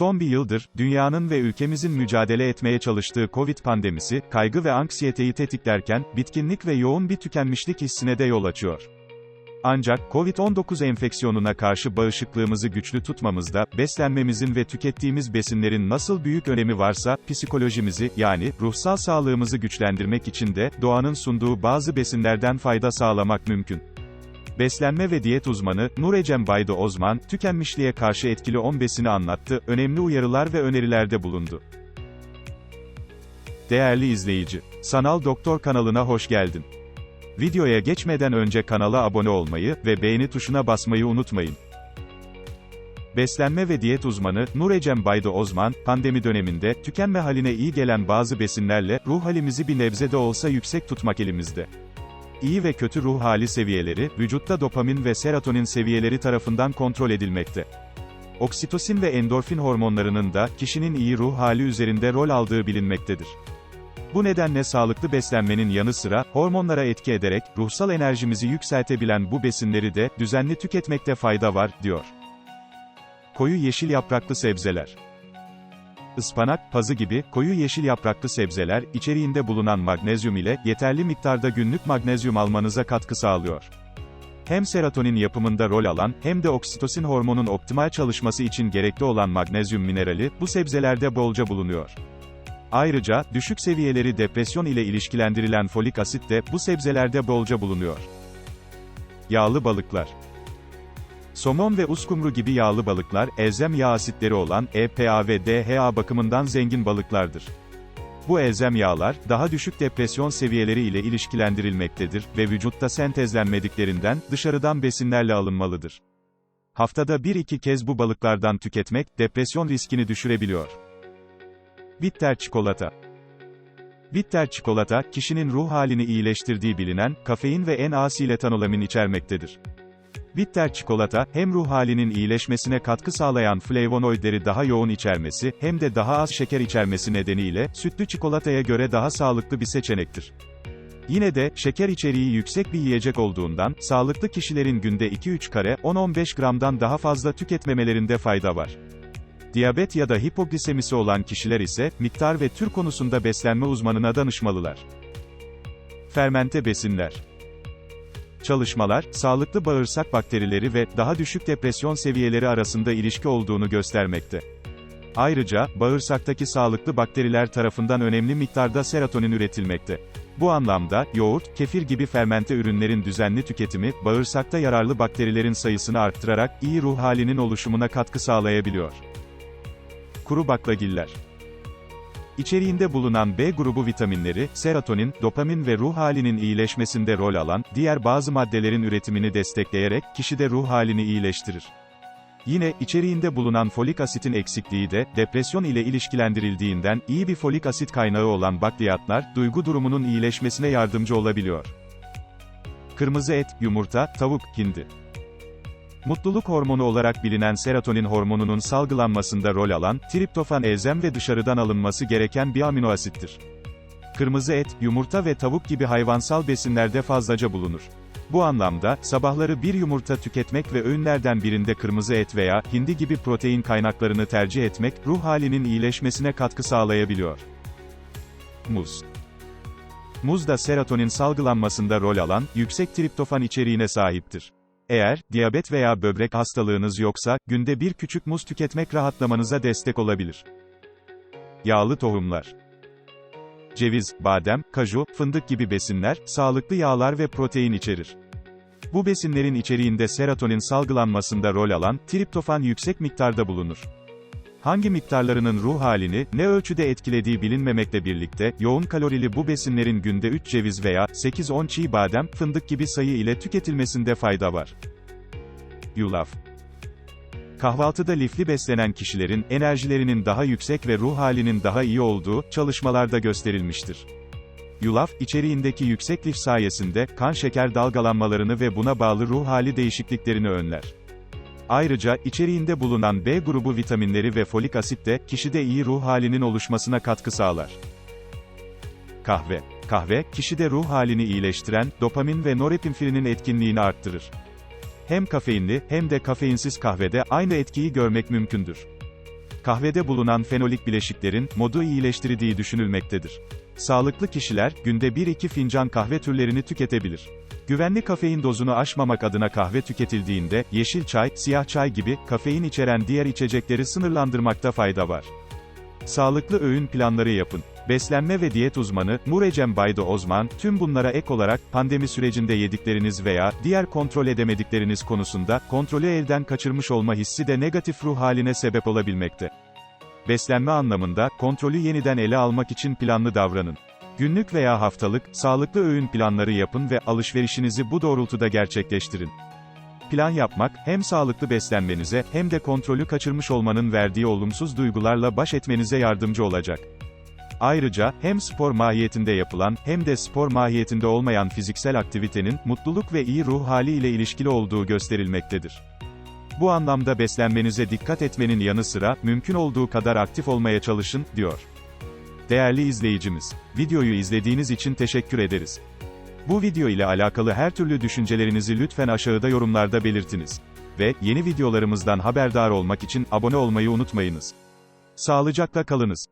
Son bir yıldır, dünyanın ve ülkemizin mücadele etmeye çalıştığı Covid pandemisi, kaygı ve anksiyeteyi tetiklerken, bitkinlik ve yoğun bir tükenmişlik hissine de yol açıyor. Ancak, Covid-19 enfeksiyonuna karşı bağışıklığımızı güçlü tutmamızda, beslenmemizin ve tükettiğimiz besinlerin nasıl büyük önemi varsa, psikolojimizi, yani, ruhsal sağlığımızı güçlendirmek için de, doğanın sunduğu bazı besinlerden fayda sağlamak mümkün. Beslenme ve diyet uzmanı, Nur Ecem Baydı Ozman, tükenmişliğe karşı etkili 10 besini anlattı, önemli uyarılar ve önerilerde bulundu. Değerli izleyici, Sanal Doktor kanalına hoş geldin. Videoya geçmeden önce kanala abone olmayı ve beğeni tuşuna basmayı unutmayın. Beslenme ve diyet uzmanı, Nur Ecem Baydı Ozman, pandemi döneminde, tükenme haline iyi gelen bazı besinlerle, ruh halimizi bir nebze de olsa yüksek tutmak elimizde. İyi ve kötü ruh hali seviyeleri, vücutta dopamin ve serotonin seviyeleri tarafından kontrol edilmekte. Oksitosin ve endorfin hormonlarının da, kişinin iyi ruh hali üzerinde rol aldığı bilinmektedir. Bu nedenle sağlıklı beslenmenin yanı sıra, hormonlara etki ederek, ruhsal enerjimizi yükseltebilen bu besinleri de, düzenli tüketmekte fayda var, diyor. Koyu yeşil yapraklı sebzeler. Ispanak, pazı gibi, koyu yeşil yapraklı sebzeler, içeriğinde bulunan magnezyum ile, yeterli miktarda günlük magnezyum almanıza katkı sağlıyor. Hem serotonin yapımında rol alan, hem de oksitosin hormonun optimal çalışması için gerekli olan magnezyum minerali, bu sebzelerde bolca bulunuyor. Ayrıca, düşük seviyeleri depresyon ile ilişkilendirilen folik asit de, bu sebzelerde bolca bulunuyor. Yağlı balıklar Somon ve uskumru gibi yağlı balıklar, elzem yağ asitleri olan EPA ve DHA bakımından zengin balıklardır. Bu elzem yağlar, daha düşük depresyon seviyeleri ile ilişkilendirilmektedir ve vücutta sentezlenmediklerinden, dışarıdan besinlerle alınmalıdır. Haftada 1-2 kez bu balıklardan tüketmek, depresyon riskini düşürebiliyor. Bitter çikolata Bitter çikolata, kişinin ruh halini iyileştirdiği bilinen, kafein ve N-asiletanolomin içermektedir. Bitter çikolata, hem ruh halinin iyileşmesine katkı sağlayan flavonoidleri daha yoğun içermesi, hem de daha az şeker içermesi nedeniyle, sütlü çikolataya göre daha sağlıklı bir seçenektir. Yine de, şeker içeriği yüksek bir yiyecek olduğundan, sağlıklı kişilerin günde 2-3 kare, 10-15 gramdan daha fazla tüketmemelerinde fayda var. Diyabet ya da hipoglisemisi olan kişiler ise, miktar ve tür konusunda beslenme uzmanına danışmalılar. Fermente besinler Çalışmalar, sağlıklı bağırsak bakterileri ve daha düşük depresyon seviyeleri arasında ilişki olduğunu göstermekte. Ayrıca, bağırsaktaki sağlıklı bakteriler tarafından önemli miktarda serotonin üretilmekte. Bu anlamda, yoğurt, kefir gibi fermente ürünlerin düzenli tüketimi, bağırsakta yararlı bakterilerin sayısını arttırarak, iyi ruh halinin oluşumuna katkı sağlayabiliyor. Kuru baklagiller İçeriğinde bulunan B grubu vitaminleri, serotonin, dopamin ve ruh halinin iyileşmesinde rol alan, diğer bazı maddelerin üretimini destekleyerek, kişide ruh halini iyileştirir. Yine, içeriğinde bulunan folik asitin eksikliği de, depresyon ile ilişkilendirildiğinden, iyi bir folik asit kaynağı olan bakliyatlar, duygu durumunun iyileşmesine yardımcı olabiliyor. Kırmızı et, yumurta, tavuk, hindi. Mutluluk hormonu olarak bilinen serotonin hormonunun salgılanmasında rol alan, triptofan elzem ve dışarıdan alınması gereken bir amino asittir. Kırmızı et, yumurta ve tavuk gibi hayvansal besinlerde fazlaca bulunur. Bu anlamda, sabahları bir yumurta tüketmek ve öğünlerden birinde kırmızı et veya hindi gibi protein kaynaklarını tercih etmek, ruh halinin iyileşmesine katkı sağlayabiliyor. Muz Muz da serotonin salgılanmasında rol alan, yüksek triptofan içeriğine sahiptir. Eğer, diyabet veya böbrek hastalığınız yoksa, günde bir küçük muz tüketmek rahatlamanıza destek olabilir. Yağlı tohumlar Ceviz, badem, kaju, fındık gibi besinler, sağlıklı yağlar ve protein içerir. Bu besinlerin içeriğinde serotonin salgılanmasında rol alan, triptofan yüksek miktarda bulunur. Hangi miktarlarının ruh halini, ne ölçüde etkilediği bilinmemekle birlikte, yoğun kalorili bu besinlerin günde 3 ceviz veya 8-10 çiğ badem, fındık gibi sayı ile tüketilmesinde fayda var. Yulaf Kahvaltıda lifli beslenen kişilerin, enerjilerinin daha yüksek ve ruh halinin daha iyi olduğu, çalışmalarda gösterilmiştir. Yulaf, içeriğindeki yüksek lif sayesinde, kan şeker dalgalanmalarını ve buna bağlı ruh hali değişikliklerini önler. Ayrıca, içeriğinde bulunan B grubu vitaminleri ve folik asit de, kişide iyi ruh halinin oluşmasına katkı sağlar. Kahve. Kahve, kişide ruh halini iyileştiren, dopamin ve norepinfrinin etkinliğini arttırır. Hem kafeinli, hem de kafeinsiz kahvede, aynı etkiyi görmek mümkündür. Kahvede bulunan fenolik bileşiklerin, modu iyileştirdiği düşünülmektedir. Sağlıklı kişiler, günde 1-2 fincan kahve türlerini tüketebilir. Güvenli kafein dozunu aşmamak adına kahve tüketildiğinde, yeşil çay, siyah çay gibi, kafein içeren diğer içecekleri sınırlandırmakta fayda var. Sağlıklı öğün planları yapın. Beslenme ve diyet uzmanı, Murecem Baydo Ozman, tüm bunlara ek olarak, pandemi sürecinde yedikleriniz veya, diğer kontrol edemedikleriniz konusunda, kontrolü elden kaçırmış olma hissi de negatif ruh haline sebep olabilmekte. Beslenme anlamında, kontrolü yeniden ele almak için planlı davranın. Günlük veya haftalık, sağlıklı öğün planları yapın ve alışverişinizi bu doğrultuda gerçekleştirin. Plan yapmak, hem sağlıklı beslenmenize, hem de kontrolü kaçırmış olmanın verdiği olumsuz duygularla baş etmenize yardımcı olacak. Ayrıca, hem spor mahiyetinde yapılan, hem de spor mahiyetinde olmayan fiziksel aktivitenin, mutluluk ve iyi ruh hali ile ilişkili olduğu gösterilmektedir. Bu anlamda beslenmenize dikkat etmenin yanı sıra, mümkün olduğu kadar aktif olmaya çalışın, diyor. Değerli izleyicimiz, videoyu izlediğiniz için teşekkür ederiz. Bu video ile alakalı her türlü düşüncelerinizi lütfen aşağıda yorumlarda belirtiniz. Ve, yeni videolarımızdan haberdar olmak için abone olmayı unutmayınız. Sağlıcakla kalınız.